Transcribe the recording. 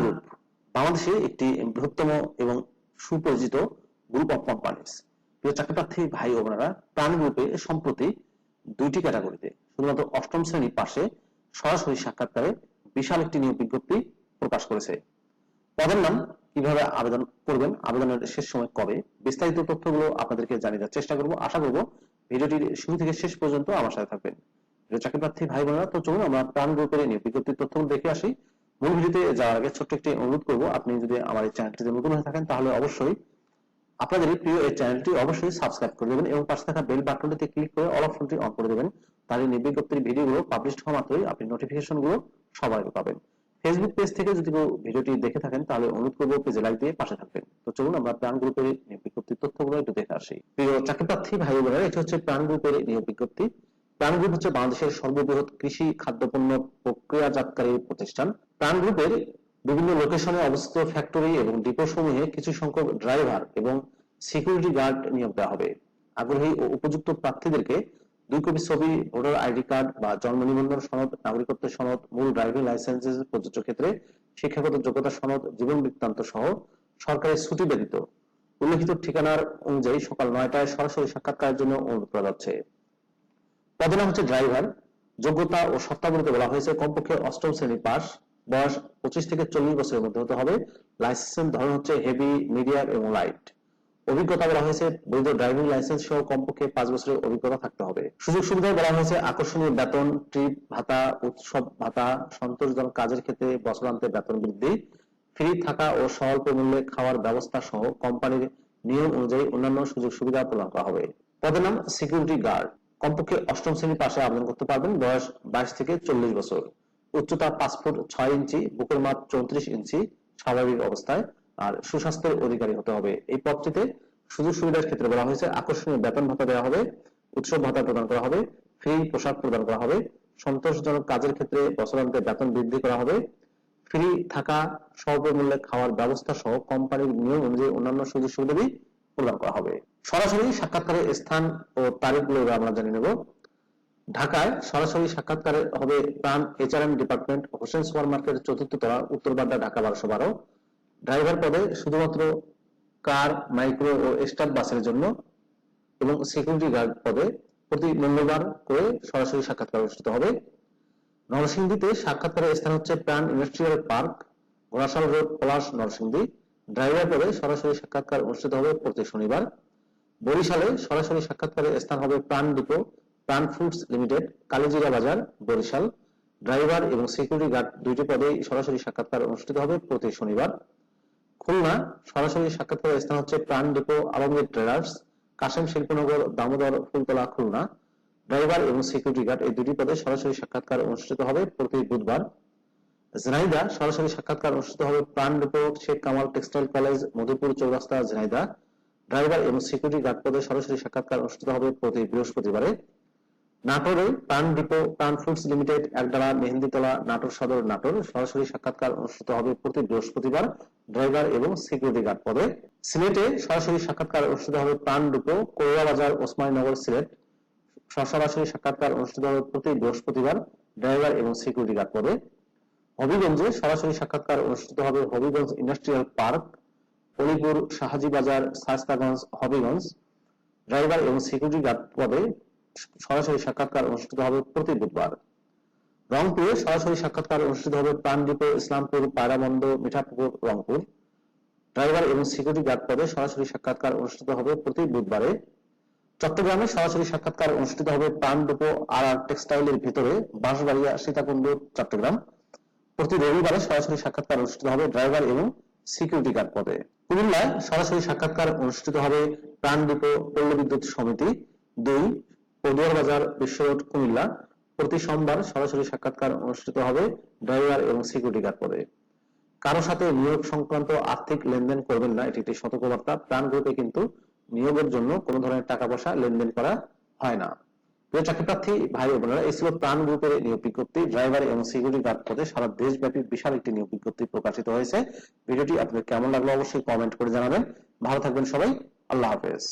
Group বাংলাদেশে একটি বৃহত্তম এবং সুপরিচিত গ্রুপ অফ কোম্পানিজ প্রিয় চাকরি প্রার্থী ভাই বোনেরা প্রাণ গ্রুপে সম্প্রতি দুইটি ক্যাটাগরিতে শুধুমাত্র অষ্টম শ্রেণি পাশে সরাসরি সাক্ষাৎকারে বিশাল একটি নিয়োগ বিজ্ঞপ্তি প্রকাশ করেছে। পদের নাম কীভাবে আবেদন করবেন, আবেদনের শেষ সময় কবে, বিস্তারিত তথ্যগুলো আপনাদেরকে জানিয়ে দেওয়ার চেষ্টা করব। আশা করব ভিডিওটির শুরু থেকে শেষ পর্যন্ত আমার সাথে থাকবেন। চাকরি প্রার্থী ভাই বোনেরা, তো চলুন আমরা প্রাণ গ্রুপের নিয়োগ বিজ্ঞপ্তির তথ্যগুলো দেখে আসি। মূল ভিডিওতে যাওয়ার আগে ছোট্ট একটি অনুরোধ করব, আপনি যদি আমার এই চ্যানেলটিতে নতুন হয়ে থাকেন, তাহলে অবশ্যই আপনাদের প্রিয় এই চ্যানেলটি অবশ্যই সাবস্ক্রাইব করে দেবেন এবং পাশে থাকা বেল বাটনটিতে ক্লিক করে অল অপশনটি অন করে দেবেন। তাহলে নিয়োগ বিজ্ঞপ্তির ভিডিওগুলো পাবলিশ হওয়া মাত্রই আপনি নোটিফিকেশনগুলো সবার আগে পাবেন। ফেসবুক পেজ থেকে যদি কেউ ভিডিওটি দেখে থাকেন, তাহলে অনুরোধ করব পেজে লাইক দিয়ে পাশে থাকবেন। তো চলুন আমরা প্রাণ গ্রুপের নিয়োগ বিজ্ঞপ্তির তথ্যগুলো একটু দেখে আসি। প্রিয় চাকরি প্রার্থী ভাই বোনেরা, এটি হচ্ছে প্রাণ গ্রুপের নিয়োগ বিজ্ঞপ্তি প্রাণ গ্রুপ হচ্ছে বাংলাদেশের সর্ববৃহৎ কৃষি খাদ্যপণ্য প্রক্রিয়াজাতকারী প্রতিষ্ঠান। প্রাণ গ্রুপের বিভিন্ন লোকেশনে অবস্থিত ফ্যাক্টরি এবং ডিপো সমূহে কিছু সংখ্যক ড্রাইভার এবং সিকিউরিটি গার্ড নিয়োগ দেওয়া হবে। আগ্রহী ও উপযুক্ত প্রার্থীদেরকে দুই কপি ছবি, ভোটার আইডি কার্ড বা জন্ম নিবন্ধন সনদ নাগরিকত্বের সনদ, মূল ড্রাইভিং লাইসেন্সের প্রযোজ্য ক্ষেত্রে শিক্ষাগত যোগ্যতা সনদ, জীবন বৃত্তান্ত সহ সরকারি ছুটি ব্যতীত। উল্লেখিত ঠিকানার অনুযায়ী সকাল নয়টায় সরাসরি সাক্ষাৎকারের জন্য অনুরোধ করা যাচ্ছে। পদের নাম হচ্ছে ড্রাইভার যোগ্যতা ও শর্তাবলীতে বলা হয়েছে কমপক্ষে অষ্টম শ্রেণি পাস বয়স পঁচিশ থেকে চল্লিশ বছরের মধ্যে হতে হবে। লাইসেন্স ধরন হচ্ছে হেভি মিডিয়াম এবং লাইট অভিজ্ঞতা বলা হয়েছে, বৈধ ড্রাইভিং লাইসেন্স সহ কমপক্ষে পাঁচ বছরের অভিজ্ঞতা থাকতে হবে। সুযোগ সুবিধায় বলা হয়েছে, আকর্ষণীয় বেতন ট্রিপ ভাতা, উৎসব, ভাতা, সন্তোষজনক কাজের ক্ষেত্রে বছরান্তে বেতন বৃদ্ধি ফ্রি থাকা ও স্বল্প মূল্যে খাওয়ার ব্যবস্থা সহ কোম্পানির নিয়ম অনুযায়ী অন্যান্য সুযোগ সুবিধা প্রদান করা হবে। পদের নাম সিকিউরিটি গার্ড কমপক্ষে অষ্টম শ্রেণি পাশে আবেদন করতে পারবেন, বয়স বাইশ থেকে চল্লিশ বছর। উচ্চতা পাঁচ ফুট ছয় ইঞ্চি, বুকের মাপ চৌত্রিশ ইঞ্চি, স্বাভাবিক অবস্থায় আর সুস্বাস্থ্যের অধিকারী হতে হবে। এই পদটিতে সুযোগ সুবিধার ক্ষেত্রে বলা হয়েছে, আকর্ষণীয় বেতন ভাতা দেওয়া হবে, উৎসব ভাতা প্রদান করা হবে, ফ্রি পোশাক প্রদান করা হবে, সন্তোষজনক কাজের ক্ষেত্রে বছরান্তে বেতন বৃদ্ধি করা হবে, ফ্রি থাকা স্বল্প মূল্যে খাওয়ার ব্যবস্থা সহ কোম্পানির নিয়ম অনুযায়ী অন্যান্য সুযোগ সুবিধাদি প্রদান করা হবে। সরাসরি সাক্ষাৎকারের স্থান ও তারিখগুলো আমরা জানিয়ে নেব। ঢাকায় সরাসরি সাক্ষাৎকারে হবে Pran HRM department Hossain super market চতুর্থ তলা, উত্তর বাড্ডা, ঢাকা বারোশো বারো। ড্রাইভার পদে শুধুমাত্র কার, মাইক্রো ও স্টাফ বাসের জন্য এবং সিকিউরিটি গার্ড পদে প্রতি মঙ্গলবার করে সরাসরি সাক্ষাৎকার অনুষ্ঠিত হবে। নরসিংদীতে সাক্ষাৎকারের স্থান হচ্ছে Pran industrial park, Ghorashal road, Palash, Narsingdi. Driver পদে সরাসরি সাক্ষাৎকার অনুষ্ঠিত হবে প্রতি শনিবার। বরিশালে সরাসরি সাক্ষাৎকারের স্থান হবে প্রাণ ডিপো প্রাণ foods limited, Kalijira Bazar, Barishal. Driver এবং সিকিউরিটি গার্ড দুইটি পদেই সরাসরি সাক্ষাৎকার অনুষ্ঠিত হবে প্রতি শনিবার। খুলনা, সরাসরি সাক্ষাৎকারের স্থান হচ্ছে Pran depot Alamgir traders, Kashem Shilpanagar, Damodar, Phultala, Khulna. Driver এবং সিকিউরিটি গার্ড এই দুটি পদে সরাসরি সাক্ষাৎকার অনুষ্ঠিত হবে প্রতি বুধবার। ঝিনাইদা, সরাসরি সাক্ষাৎকার অনুষ্ঠিত হবে Pran depot Sheikh Kamal textile college, Madhupur Chourasta, Jhenaidah. Driver এবং সিকিউরিটি গার্ড পদে সরাসরি সাক্ষাৎকার অনুষ্ঠিত হবে প্রতি বৃহস্পতিবারে। নাটোরে Pran depot Pran foods limited Ekdala Mehenditala Natore Sadar Natore সরাসরি সাক্ষাৎকার অনুষ্ঠিত হবে প্রতি বৃহস্পতিবার ড্রাইভার এবং সিকিউরিটি গার্ড পদে। সিলেটে সরাসরি সাক্ষাৎকার অনুষ্ঠিত হবে প্রাণ ডিপো কোয়া বাজার ওসমানীনগর সিলেট। সরাসরি সাক্ষাৎকার অনুষ্ঠিত হবে প্রতি বৃহস্পতিবার ড্রাইভার এবং সিকিউরিটি গার্ড পদে। হবিগঞ্জে সরাসরি সাক্ষাৎকার অনুষ্ঠিত হবে Habiganj industrial park Olipur Shahaji Bazar Shaistaganj Habiganj. Driver এবং সিকিউরিটি গার্ড পদে সরাসরি সাক্ষাৎকার অনুষ্ঠিত হবে প্রতি বুধবার। রংপুরে সরাসরি সাক্ষাৎকার অনুষ্ঠিত হবে প্রাণদ্বীপ ইসলামপুর পায়রামন্দ মিঠাপুকুর, রংপুর। ড্রাইভার এবং সিকিউরিটি গার্ড পদে সরাসরি সাক্ষাৎকার অনুষ্ঠিত হবে প্রতি বুধবারে। চট্টগ্রামে সরাসরি সাক্ষাৎকার অনুষ্ঠিত হবে প্রাণডুপো আর আর টেক্সটাইলের ভিতরে বাঁশবাড়িয়া সীতাকুণ্ড, চট্টগ্রাম। প্রতি রবিবারে সরাসরি সাক্ষাৎকার অনুষ্ঠিত হবে ড্রাইভার এবং সিকিউরিটি গার্ড পদে। কুমিল্লায় সরাসরি সাক্ষাৎকার অনুষ্ঠিত হবে প্রাণদ্বীপ পল্ল বিদ্যুৎ সমিতি দুই পদুয়ার বাজার, বিশ্ব রোড, কুমিল্লা। প্রতি সোমবার সরাসরি সাক্ষাৎকার অনুষ্ঠিত হবে ড্রাইভার এবং সিকিউরিটি গার্ড পদে। কারও সাথে নিয়োগ সংক্রান্ত আর্থিক লেনদেন করবেন না, এটি একটি সতর্কবার্তা। প্রাণ গ্রুপে কিন্তু নিয়োগের জন্য কোনো ধরনের টাকা পয়সা লেনদেন করা হয় না। প্রিয় চাকরি প্রার্থী, ভাই বোনেরা, এই ছিল প্রাণ গ্রুপের নিয়োগ বিজ্ঞপ্তি। ড্রাইভার এবং সিকিউরিটি গার্ড পদে সারা দেশব্যাপী বিশাল একটি নিয়োগ বিজ্ঞপ্তি প্রকাশিত হয়েছে। ভিডিওটি আপনাদের কেমন লাগল অবশ্যই কমেন্ট করে জানাবেন। ভালো থাকবেন সবাই। আল্লাহ হাফেজ।